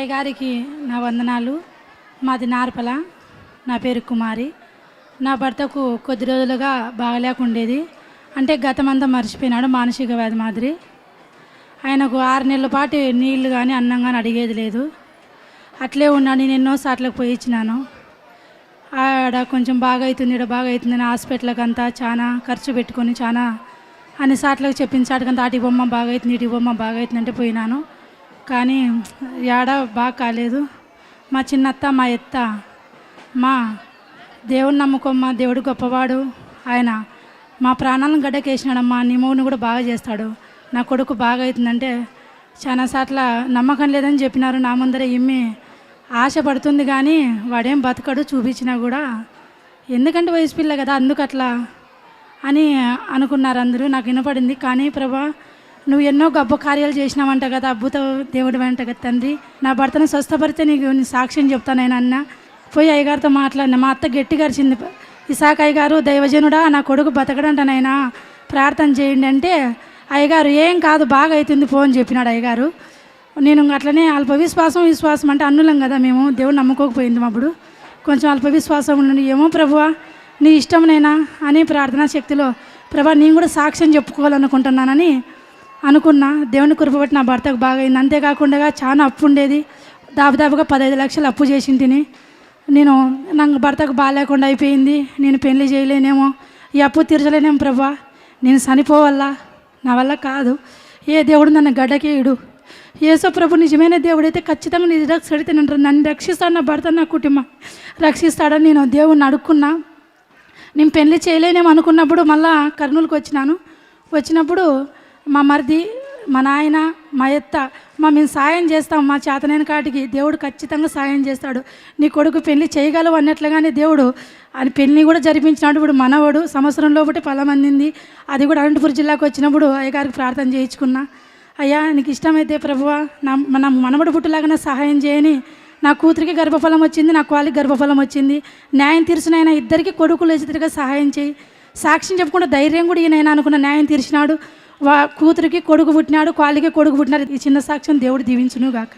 అయ్యగారికి నా వందనాలు. మాది నార్పల. నా పేరు కుమారి. నా భర్తకు కొద్ది రోజులుగా బాగలేకుండేది. అంటే గతమంతా మర్చిపోయినాడు మానసిక వ్యాధి మాదిరి. ఆయనకు ఆరు నెలల పాటు నీళ్ళు కానీ అన్నం కానీ అడిగేది లేదు. అట్లే ఉన్నాను నేను ఎన్నో సార్లకు పోయి ఇచ్చినాను. ఆడ కొంచెం బాగా అవుతుంది ఇక్కడ బాగా అవుతుందని హాస్పిటల్కి అంతా చాలా ఖర్చు పెట్టుకొని చాలా అన్ని సార్లకు సాటికంతా అటు బొమ్మ బాగా అవుతుంది ఇటు బొమ్మ బాగా అవుతుంది అంటే పోయినాను. కానీ ఏడ బాగా కాలేదు. మా చిన్నత్త మా ఎత్త మా దేవుని నమ్ముకోమ్మా దేవుడు గొప్పవాడు. ఆయన మా ప్రాణాలను గడ్డకేసినాడమ్మా నిమోని కూడా బాగా చేస్తాడు. నా కొడుకు బాగా అవుతుందంటే చాలా సార్ల నమ్మకం లేదని చెప్పినారు. నా ముందర ఇమ్మి ఆశ పడుతుంది కానీ వాడేం బతకడు చూపించినా కూడా. ఎందుకంటే వయసు పిల్ల కదా అందుకు అట్లా అని అనుకున్నారు అందరూ. నాకు వినపడింది. కానీ ప్రభా నువ్వు ఎన్నో గొప్ప కార్యాలు చేసినావంట కదా అద్భుత దేవుడు అంట కదా తండ్రి. నా భర్తను స్వస్థపరితే నీకు సాక్ష్యం చెప్తాను అన్న. పోయి అయ్యగారితో మాట్లాడిన మా అత్త గట్టిగా అరిచింది ఇసాక్ అయ్యగారు దైవజనుడా నా కొడుకు బతకడంట నైనా ప్రార్థన చేయండి అంటే అయ్యగారు ఏం కాదు బాగా అవుతుంది ఫోన్ చెప్పినాడు అయ్యగారు. నేను అట్లనే అల్ప విశ్వాసం విశ్వాసం అంటే అన్నులం కదా మేము దేవుడు నమ్ముకోకపోయింది అప్పుడు. కొంచెం అల్ప విశ్వాసం ఉండండి. ఏమో ప్రభువా నీ ఇష్టంనేనా అని ప్రార్థనా శక్తిలో ప్రభా నేను కూడా సాక్ష్యం చెప్పుకోవాలనుకుంటున్నానని అనుకున్నా దేవుని కృపబట్టి నా భర్తకు బాగా అయింది అంతేకాకుండా చాలా అప్పు ఉండేది. దాదాపుగా పదహైదు లక్షలు అప్పు చేసింటిని. నేను నాకు భర్తకు బాగాలేకుండా అయిపోయింది. నేను పెళ్ళి చేయలేనేమో. ఈ అప్పు తీర్చలేనేమో ప్రభా. నేను చనిపోవల్లా? నా వల్ల కాదు. ఏ దేవుడు నన్ను గడ్డకేయుడు? యేసో ప్రభు నిజమైన దేవుడైతే ఖచ్చితంగా నీ రక్షడితే నన్ను రక్షిస్తాడు నా భర్త నా కుటుంబం. రక్షిస్తాడని నేను దేవుడిని అడుక్కున్నా. నేను పెళ్ళి చేయలేనేమో అనుకున్నప్పుడు మళ్ళా కర్నూలుకి వచ్చినాను. వచ్చినప్పుడు మా మరిది మా నాయన మా ఎత్త మా మేము సాయం చేస్తాం మా చేతనైన కాటికి దేవుడు ఖచ్చితంగా సాయం చేస్తాడు. నీ కొడుకు పెళ్ళి చేయగలవు అన్నట్లుగానే దేవుడు అని పెళ్ళి కూడా జరిపించినాడు. ఇప్పుడు మనవడు సంవత్సరంలో ఒకటి ఫలం అందింది. అది కూడా అనంతపురం జిల్లాకు వచ్చినప్పుడు అయ్యగారికి ప్రార్థన చేయించుకున్నా. అయ్యా నీకు ఇష్టమైతే ప్రభువా నా మన మనవడు పుట్టులాగా సహాయం చేయని నా కూతురికి గర్భఫలం వచ్చింది నా కాలికి గర్భఫలం వచ్చింది. న్యాయం తీర్చినైనా ఇద్దరికి కొడుకులు ఇద్దరిగా సహాయం చేయి. సాక్ష్యం చెప్పకుండా ధైర్యం కూడా ఈయన అనుకున్న న్యాయం తీర్చినాడు. కూతురికి కొడుకు పుట్టినాడు కాలికి కొడుకు పుట్టినాడు. ఈ చిన్న సాక్ష్యం దేవుడు దీవించును గాక